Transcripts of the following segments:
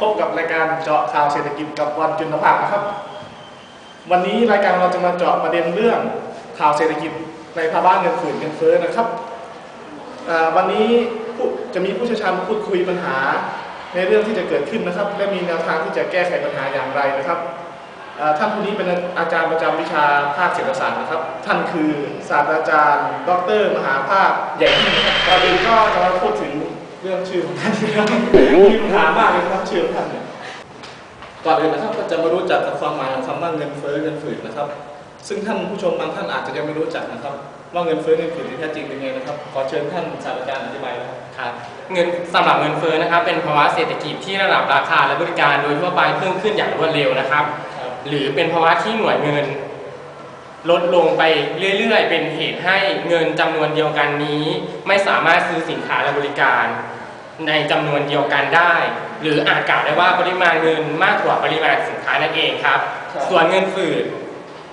พบกับรายการเจาะข่าวเศรษฐกิจกับวันจุนทภาคนะครับ วันนี้รายการเราจะมาเจาะประเด็นเรื่องข่าวเศรษฐกิจในภาวะเงินฝืนเงินเฟ้อนะครับวันนี้จะมีผู้เชี่ยวชาญพูดคุยปัญหาในเรื่องที่จะเกิดขึ้นนะครับ และมีแนวทางที่จะแก้ไขปัญหาอย่างไรนะครับท่านผู้นี้เป็นอาจารย์ประจำวิชาภาคเศรษฐศาสตร์นะครับ ท่านคือศาสตราจารย์ ดร มหาภาคใหญ่ที่นะครับก่อนอื่นก็จะมา รื่องชื่อของท่านนะครับมีปัญหามากเลยนะครับชื่อของท่านเนี่ยก่อนอื่นนะครับก็จะมารู้จักกับความหมายของคำว่าเงินเฟ้อเงินฝืดนะครับ ซึ่งท่านผู้ชมบางท่านอาจจะยังไม่รู้จักนะครับ ว่าเงินเฟ้อเงินฝืดที่แท้จริงเป็นไงนะครับขอเชิญท่านศาสตราจารย์อธิบายนะครับครับเงินสำหรับเงินเฟ้อนะครับ เป็นภาวะเศรษฐกิจที่ระดับราคาและบริการโดยทั่วไปเพิ่มขึ้นอย่างรวดเร็วนะครับครับหรือเป็นภาวะที่หน่วยเงิน ลดลงไปเรื่อยๆ เป็นเหตุให้เงินจำนวนเดียวกันนี้ ไม่สามารถซื้อสินค้าและบริการ ในจำนวนเดียวกันได้ หรืออาจกล่าวได้ว่าปริมาณเงินมากกว่าปริมาณสินค้านั่นเองครับ ส่วนเงินฝืด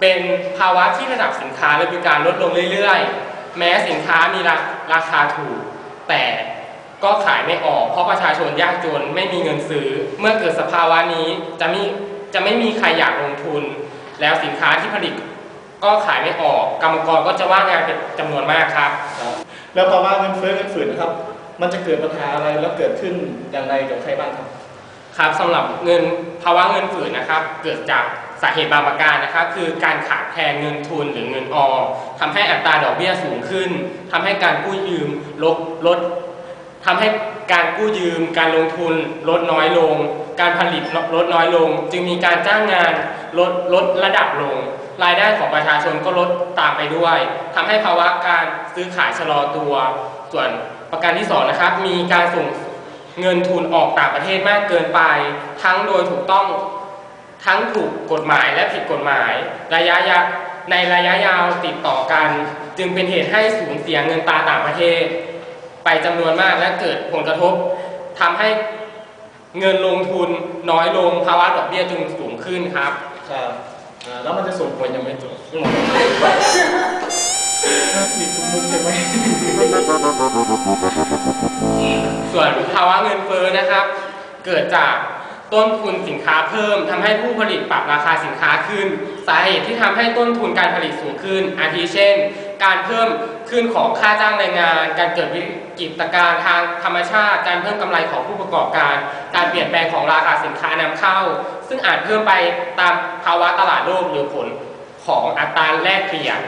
เป็นภาวะที่ระดับสินค้าและบริการลดลงเรื่อยๆ แม้สินค้ามีราราคาถูก แต่ก็ขายไม่ออกเพราะประชาชนยากจนไม่มีเงินซื้อ เมื่อเกิดสภาวะนี้จะมีจะไม่มีใครอยากลงทุน แล้วสินค้าที่ผลิต ก็ขายไม่ออกกรรมกรก็จะว่างงานเป็นจำนวนมากครับ แล้วภาวะเงินเฟ้อเงินฝืดนะครับ มันจะเกิดปัญหาอะไรแล้วเกิดขึ้นอย่างไรกับใครบ้างครับ ครับสำหรับเงินภาวะเงินฝืนนะครับ เกิดจากสาเหตุบางประการนะครับ คือการขาดแคลนเงินทุนหรือเงินออมทำให้อัตราดอกเบี้ยสูงขึ้นทำให้การกู้ยืมลดลดทำให้การกู้ยืม การลงทุนลดน้อยลง การผลิตลดน้อยลง จึงมีการจ้างงานลดลดระดับลง รายได้ของประชาชนก็ลดตามไปด้วยทำให้ภาวะการซื้อขายชะลอตัว ส่วนประการที่สองนะครับมีการส่งเงินทุนออกต่างประเทศมากเกินไป ทั้งโดยถูกต้องทั้งถูกกฎหมายและผิดกฎหมาย ระยะยะในระยะยาวติดต่อกัน จึงเป็นเหตุให้สูญเสียเงินตาต่างประเทศ ไปจำนวนมากและเกิดผลกระทบทำให้เงินลงทุนน้อยลงภาวะดอกเบี้ยจึงสูงขึ้นครับครับ แล้วมันจะส่งผลยังไม่จบมีทุกมุกใช่ไหมส่วนภาวะเงินเฟ้อนะครับ เกิดจาก ต้นทุนสินค้าเพิ่มทำให้ผู้ผลิตปรับราคาสินค้าขึ้น สาเหตุที่ทำให้ต้นทุนการผลิตสูงขึ้น อาทิเช่น การเพิ่มขึ้นของค่าจ้างแรงงาน การเกิดวิกฤตการณ์ทางธรรมชาติ การเพิ่มกำไรของผู้ประกอบการ การเปลี่ยนแปลงของราคาสินค้านำเข้า ซึ่งอาจเพิ่มไปตามภาวะตลาดโลกหรือผลของอัตราแลกเปลี่ยน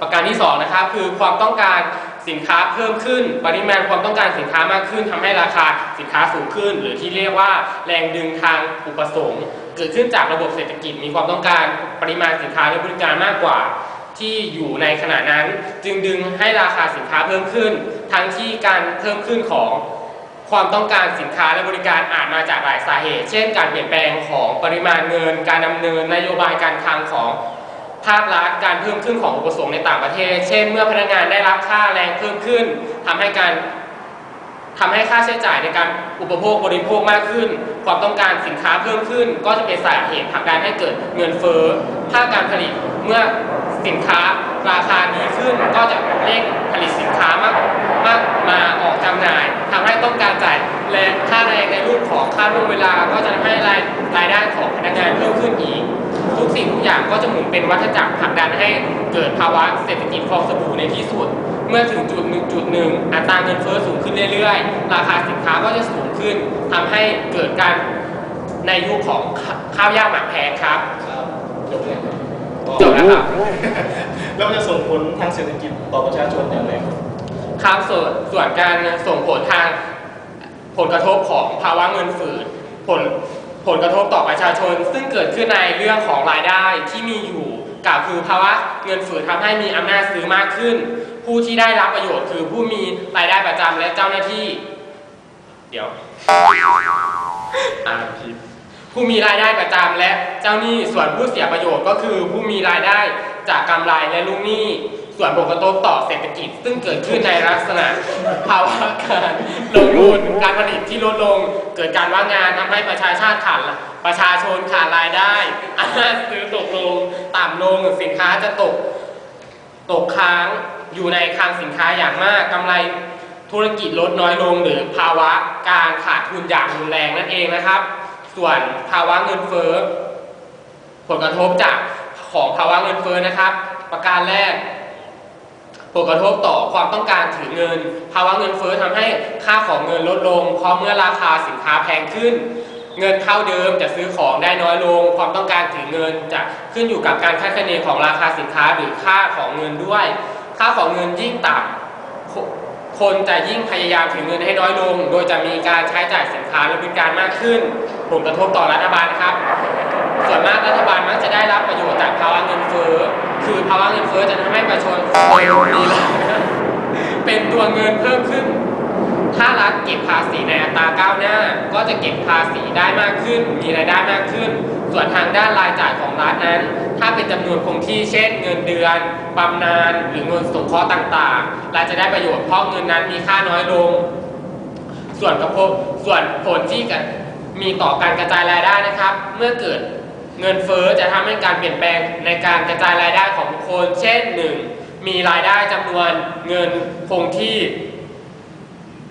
ประการที่2นะครับคือความต้องการ สินค้าเพิ่มขึ้น ปริมาณความต้องการสินค้ามากขึ้นทำให้ราคาสินค้าสูงขึ้น หรือที่เรียกว่าแรงดึงทางอุปสงค์เกิดขึ้นจากระบบเศรษฐกิจ มีความต้องการปริมาณสินค้าและบริการมากกว่า ที่อยู่ในขณะนั้น จึงดึงให้ราคาสินค้าเพิ่มขึ้น ทั้งที่การเพิ่มขึ้นของความต้องการสินค้าและบริการอาจมาจากหลายสาเหตุ เช่น การเปลี่ยนแปลงของปริมาณเงิน การดำเนินนโยบายการคลังของ ภาครัฐการเพิ่มขึ้นของอุปสงค์ในต่างประเทศ เช่น เมื่อพนักงานได้รับค่าแรงเพิ่มขึ้นทำให้การทำให้ค่าใช้จ่ายในการอุปโภคบริโภคมากขึ้น ความต้องการสินค้าเพิ่มขึ้น ก็จะเป็นสาเหตุผลักดันให้เกิดเงินเฟ้อภาคการผลิตเมื่อสินค้าราคาดีขึ้น ก็จะเร่งผลิตสินค้ามากมากมาออกจำหน่ายทำให้ต้องการจ่ายแรงค่าแรงในรูปของค่าล่วงเวลา ก็จะทำให้รายรายได้ของพนักงานเพิ่มขึ้นอีก ทุกสิ่งทุกอย่างก็จะหมุนเป็นวัฏจักรผลักดันให้เกิดภาวะเศรษฐกิจฟองสบู่ในที่สุด เมื่อถึงจุดหนึ่งจุดหนึ่งอัตราเงินเฟ้อสูงขึ้นเรื่อยๆ ราคาสินค้าก็จะสูงขึ้นทำให้เกิดการในยุคของข้าวยากหมากแพงครับครับจบเลยครับจบแล้วครับแล้วมันจะส่งผลทางเศรษฐกิจต่อประชาชนอย่างไรครับครับส่วนส่วนการส่งผลทางผลกระทบของภาวะเงินฝืดผล ผลกระทบต่อประชาชน ซึ่งเกิดขึ้นในเรื่องของรายได้ที่มีอยู่กล่าวคือภาวะเงินฝืดทำให้มีอำนาจซื้อมากขึ้น ผู้ที่ได้รับประโยชน์คือผู้มีรายได้ประจำและเจ้าหน้าที่ เดี๋ยวอ่านผิดผู้มีรายได้ประจำและเจ้าหนี้ส่วนผู้เสียประโยชน์ก็คือผู้มีรายได้จากกำไรและลูกหนี้ ส่วนผลกระทบต่อเศรษฐกิจ ซึ่งเกิดขึ้นในลักษณะภาวะการลงทุนการผลิตที่ลดลง เกิดการว่างงานทำให้ประชาชาติขาดประชาชนขาดรายได้อำนาจซื้อตกลงต่ำลงสินค้าจะตกตกค้างอยู่ในคลังสินค้าอย่างมากกำไรธุรกิจลดน้อยลงหรือภาวะการขาดทุนอย่างรุนแรงนั่นเองนะครับ ส่วนภาวะเงินเฟ้อผลกระทบจากของภาวะเงินเฟ้อนะครับ ประการแรก ผลกระทบต่อความต้องการถือเงิน ภาวะเงินเฟ้อทำให้ค่าของเงินลดลง เพราะเมื่อราคาสินค้าแพงขึ้น เงินเท่าเดิมจะซื้อของได้น้อยลง ความต้องการถือเงินจะขึ้นอยู่กับการคาดคะเนของราคาสินค้าหรือค่าของเงินด้วย ค่าของเงินยิ่งต่ำคคนจะยิ่งพยายามถือเงินให้น้อยลง โดยจะมีการใช้จ่ายสินค้าและบริการมากขึ้น ผลกระทบต่อรัฐบาลนะครับ ส่วนมากรัฐบาลมักจะได้รับประโยชน์จากภาวะเงินเฟ้อคือภาวะเงินเฟ้อจะทำให้ประชาชนมีรายได้เป็นตัวเงินเพิ่มขึ้น ถ้ารัฐเก็บภาษีในอัตราก้าวหน้า ก็จะเก็บภาษีได้มากขึ้น มีรายได้มากขึ้น ส่วนทางด้านรายจ่ายของรัฐนั้น ถ้าเป็นจำนวนคงที่เช่น เงินเดือนบำนาญหรือเงินสงเคราะห์ต่างๆรัฐจะได้ประโยชน์เพราะเงินนั้นมีค่าน้อยลง ส่วนกระทบส่วนผลที่กันมีต่อการกระจายรายได้นะครับ เมื่อเกิด เงินเฟ้อจะทำให้การเปลี่ยนแปลงในการกระจายรายได้ของบุคคล เช่นหนึ่งมีรายได้จำนวนเงินคงที่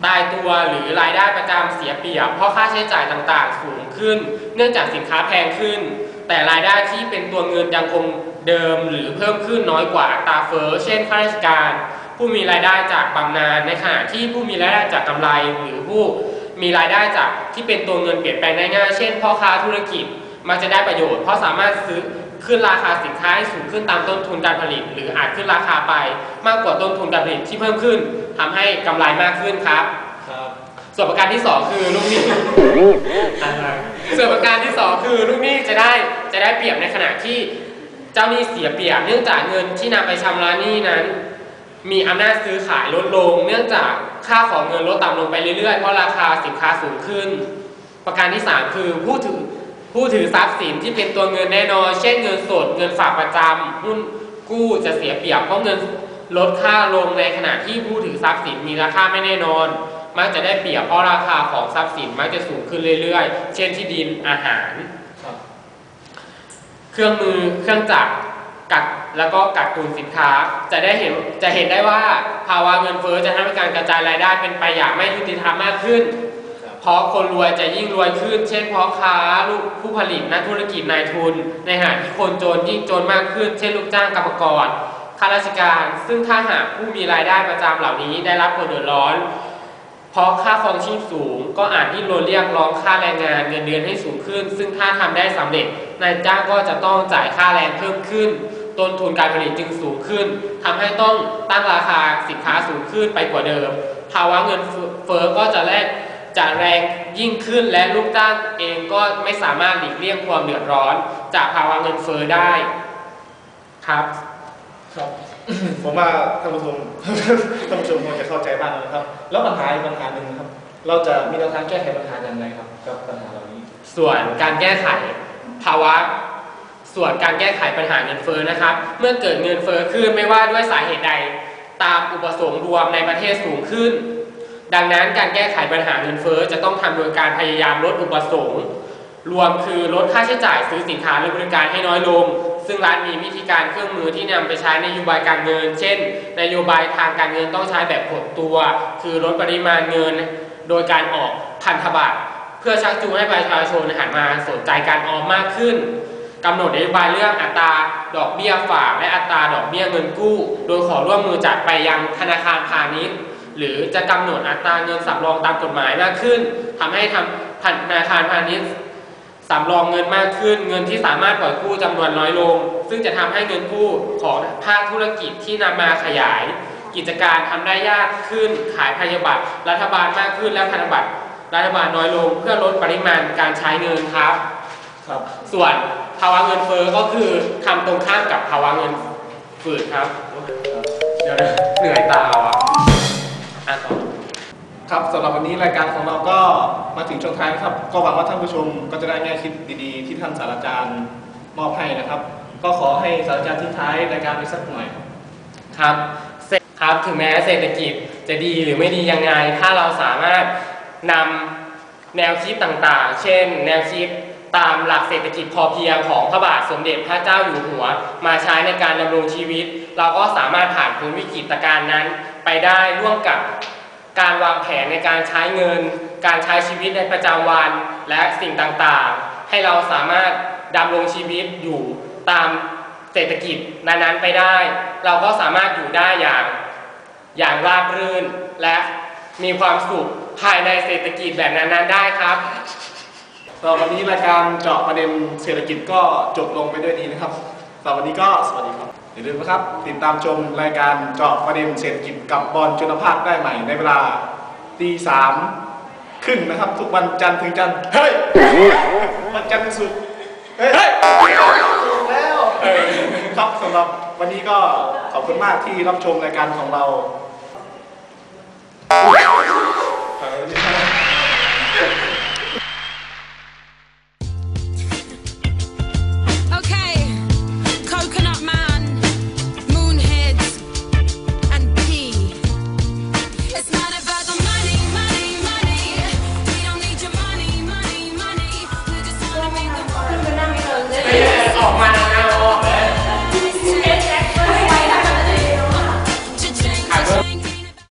ตายตัวหรือรายได้ประจำเสียเปรียบ เพราะค่าใช้จ่ายต่างๆ สูงขึ้น เนื่องจากสินค้าแพงขึ้น แต่รายได้ที่เป็นตัวเงินยังคงเดิมหรือเพิ่มขึ้นน้อยกว่าอัตราเฟ้อเช่นข้าราชการ ผู้มีรายได้จากบำนาญในขณะที่ผู้มีรายได้จากกำไรหรือผู้มีรายได้จากที่เป็นตัวเงินเปลี่ยนแปลงได้ง่ายเช่นพ่อค้าธุรกิจ มักจะได้ประโยชน์ เพราะสามารถซื้อขึ้นราคาสินค้าให้สูงขึ้นตามต้นทุนการผลิต หรืออาจขึ้นราคาไปมากกว่าต้นทุนการผลิตที่เพิ่มขึ้นทำให้กำไรมากขึ้นครับ ส่วนประการที่สองคือลูกหนี้ส่วนประการที่สองคือลูกหนี้จะได้จะได้เปรียบในขณะที่เจ้าหนี้เสียเปรียบ เนื่องจากเงินที่นำไปชำระหนี้นั้น มีอำนาจซื้อขายลดลง เนื่องจากค่าของเงินลดต่ำลงไปเรื่อยๆเพราะราคาสินค้าสูงขึ้น ประการที่ 3 คือผู้ถือ ผู้ถือทรัพย์สินที่เป็นตัวเงินแน่นอน เช่นเงินสด เงินฝากประจำหุ้นกู้จะเสียเปรียบเพราะเงินลดค่าลงในขณะที่ผู้ถือทรัพย์สินมีราคาไม่แน่นอน มักจะได้เปรียบเพราะราคาของทรัพย์สินมักจะสูงขึ้นเรื่อยๆ เช่นที่ดินอาหาร เครื่องมือเครื่องจักรกักแล้วก็กักตุนสินค้าจะได้เห็นจะเห็นได้ว่าภาวะเงินเฟ้อจะทำให้การกระจายรายได้เป็นไปอย่างไม่ยุติธรรมมากขึ้น เพราะคนรวยจะยิ่งรวยขึ้น เช่นพ่อค้าลูกผู้ผลิตนักธุรกิจนายทุน ในขณะที่คนจนยิ่งจนมากขึ้น เช่นลูกจ้างกรรมกรข้าราชการ ซึ่งถ้าหากผู้มีรายได้ประจำเหล่านี้ได้รับผลเดือดร้อน เพราะค่าครองชีพสูง ก็อาจดิ้นรนเรียกร้องค่าแรงงานเงินเดือนให้สูงขึ้น ซึ่งถ้าทำได้สำเร็จนายจ้างก็จะต้องจ่ายค่าแรงเพิ่มขึ้นต้นทุนการผลิตจึงสูงขึ้นทำให้ต้องตั้งราคาสินค้าสูงขึ้นไปกว่าเดิม ภาวะเงินเฟ้อก็จะแลก จะแรงยิ่งขึ้นและลูกจ้างเองก็ไม่สามารถหลีกเลี่ยงความเดือดร้อน จากภาวะเงินเฟ้อได้ครับครับผมว่าท่านผู้ชมท่านผู้ชมคงจะเข้าใจบ้างนะครับ แล้วปัญหาอีกปัญหาหนึ่งนะครับ เราจะมีแนวทางแก้ไขปัญหาอย่างไรครับกับปัญหาเหล่านี้ ส่วนการแก้ไขภาวะส่วนการแก้ไขปัญหาเงินเฟ้อนะครับ เมื่อเกิดเงินเฟ้อขึ้นไม่ว่าด้วยสาเหตุใด ตามอุปสงค์รวมในประเทศสูงขึ้น ดังนั้นการแก้ไขปัญหาเงินเฟ้อจะต้องทำโดยการพยายามลดอุปสงค์รวมคือลดค่าใช้จ่ายซื้อสินค้าหรือบริการให้น้อยลง ซึ่งรัฐมีวิธีการเครื่องมือที่นำไปใช้ในนโยบายการเงิน เช่น นโยบายทางการเงินต้องใช้แบบหดตัว คือลดปริมาณเงิน โดยการออกพันธบัตรเพื่อชักจูงให้ประชาชนหันมาสนใจการออมมากขึ้นกำหนดนโยบายเรื่องอัตราดอกเบี้ยฝากและอัตราดอกเบี้ยเงินกู้ โดยขอร่วมมือจัดไปยังธนาคารพาณิชย์ หรือจะกำหนดอัตราเงินสำรองตามกฎหมายมากขึ้นทำให้ทำธนาคารพาณิชย์สำรองเงินมากขึ้น เงินที่สามารถปล่อยกู้จำนวนน้อยลง ซึ่งจะทำให้เงินกู้ของภาคธุรกิจที่นำมาขยาย กิจการทำได้ยากขึ้น ขายพันธบัตรรัฐบาลมากขึ้นและพันธบัตรรัฐบาลน้อยลง เพื่อลดปริมาณการใช้เงินครับครับส่วนภาวะเงินเฟ้อก็คือทำตรงข้ามกับภาวะเงินฝืดครับเดี๋ยวนะ ครับสำหรับวันนี้รายการของเราก็มาถึงช่วงท้ายครับ ก็หวังว่าท่านผู้ชมก็จะได้แง่คิดดีๆ ที่ท่านศาสตราจารย์มอบให้นะครับ ก็ขอให้ศาสตราจารย์ทิ้งท้ายรายการไปสักหน่อยครับเศรษครับถึงแม้เศรษฐกิจจะดีหรือไม่ดียังไง ถ้าเราสามารถนำแนวคิดต่างๆ เช่น แนวคิดตามหลักเศรษฐกิจพอเพียงของพระบาทสมเด็จพระเจ้าอยู่หัว มาใช้ในการดำรงชีวิต เราก็สามารถผ่านพ้นวิกฤตการณ์นั้น ไปได้ร่วมกับ การวางแผนในการใช้เงิน การใช้ชีวิตในประจำวันและสิ่งต่างๆ ให้เราสามารถดำรงชีวิตอยู่ตามเศรษฐกิจนั้นๆไปได้ เราก็สามารถอยู่ได้อย่างอย่างราบรื่นและมีความสุขภายในเศรษฐกิจแบบนั้นๆได้ครับสำหรับวันนี้รายการเจาะประเด็นเศรษฐกิจก็จบลงไปด้วยดีนะครับสำหรับวันนี้ก็สวัสดีครับ อย่าลืมนะครับ ติดตามชมรายการเจาะประเด็นเศรษฐกิจกับบอลจุลภาคได้ใหม่ในเวลาตีสามครึ่งนะครับ ทุกวันจันทร์ถึงจันทร์เฮ้ยวันจันทร์ถึงศุกร์เฮ้ยถูกแล้วครับสำหรับวันนี้ก็ขอบคุณมากที่รับชมรายการของเรา